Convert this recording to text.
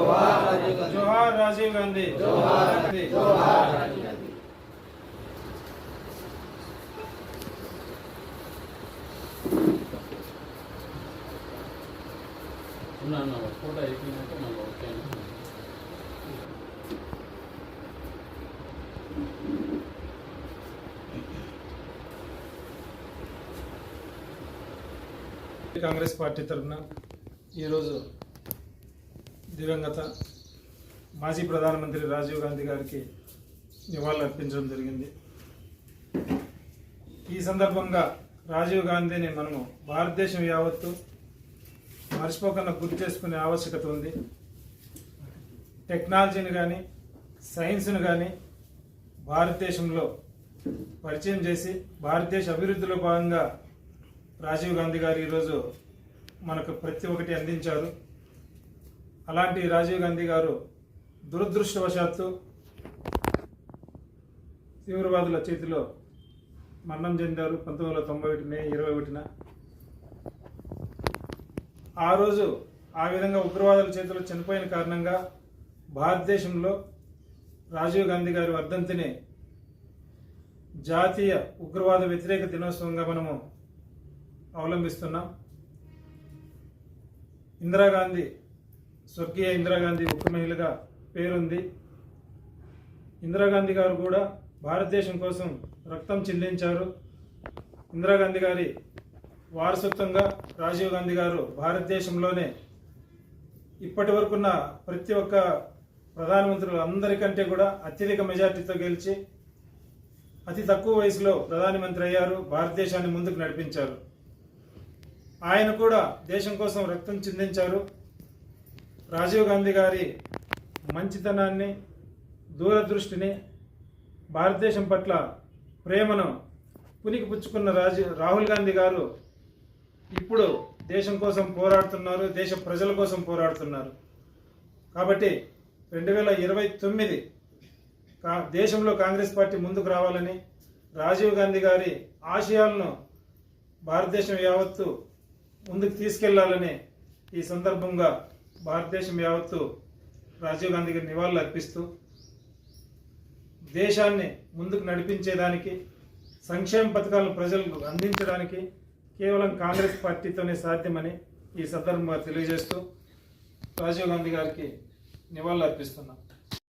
రాజీవ్ राजीव गांधी అన్న ఫోటో అయిపోయినాక మళ్ళీ ఓకే కాంగ్రెస్ పార్టీ తరఫున ఈరోజు దివంగత మాజీ ప్రధానమంత్రి రాజీవ్ గాంధీ గారికి నివాళులు అర్పించడం జరిగింది. ఈ సందర్భంగా రాజీవ్ గాంధీని మనము భారతదేశం యావత్తు మర్చిపోకుండా గుర్తు చేసుకునే ఆవశ్యకత ఉంది. టెక్నాలజీని కానీ సైన్స్ను కానీ భారతదేశంలో పరిచయం చేసి భారతదేశ అభివృద్ధిలో భాగంగా రాజీవ్ గాంధీ గారు ఈరోజు మనకు ప్రతి ఒక్కటి అందించారు. అలాంటి రాజీవ్ గాంధీ గారు దురదృష్టవశాత్తు తీవ్రవాదుల చేతిలో మరణం చెందారు. పంతొమ్మిది వందల తొంభై ఒకటి మే ఇరవై ఒకటిన. ఆ రోజు ఆ విధంగా ఉగ్రవాదుల చేతిలో చనిపోయిన కారణంగా భారతదేశంలో రాజీవ్ గాంధీ గారి వర్ధంతిని జాతీయ ఉగ్రవాద వ్యతిరేక దినోత్సవంగా మనము అవలంబిస్తున్నాం. ఇందిరాగాంధీ స్వర్గీయ ఇందిరాగాంధీ ఉక్కు మహిళగా పేరుంది. ఇందిరాగాంధీ గారు కూడా భారతదేశం కోసం రక్తం చిందించారు. ఇందిరాగాంధీ గారి వారసత్వంగా రాజీవ్ గాంధీ గారు భారతదేశంలోనే ఇప్పటి వరకున్న ప్రతి ఒక్క ప్రధానమంత్రులు అందరికంటే కూడా అత్యధిక మెజార్టీతో గెలిచి అతి తక్కువ వయసులో ప్రధానమంత్రి అయ్యారు భారతదేశాన్ని ముందుకు నడిపించారు. ఆయన కూడా దేశం కోసం రక్తం చిందించారు. రాజీవ్ గాంధీ గారి మంచితనాన్ని దూరదృష్టిని భారతదేశం పట్ల ప్రేమను పునికి పుచ్చుకున్న రాజీ రాహుల్ గాంధీ గారు ఇప్పుడు దేశం కోసం పోరాడుతున్నారు దేశ ప్రజల కోసం పోరాడుతున్నారు. కాబట్టి రెండు వేల ఇరవై తొమ్మిది కా దేశంలో కాంగ్రెస్ పార్టీ ముందుకు రావాలని రాజీవ్ గాంధీ గారి ఆశయాలను భారతదేశం యావత్తు ముందుకు తీసుకెళ్ళాలని ఈ సందర్భంగా భారతదేశం యావత్తు రాజీవ్ గాంధీ గారి నివాళులు అర్పిస్తూ దేశాన్ని ముందుకు నడిపించేదానికి సంక్షేమ పథకాలను ప్రజలకు అందించడానికి కేవలం కాంగ్రెస్ పార్టీతోనే సాధ్యమని ఈ సందర్భంగా తెలియజేస్తూ రాజీవ్ గాంధీ గారికి నివాళులు అర్పిస్తున్నాం.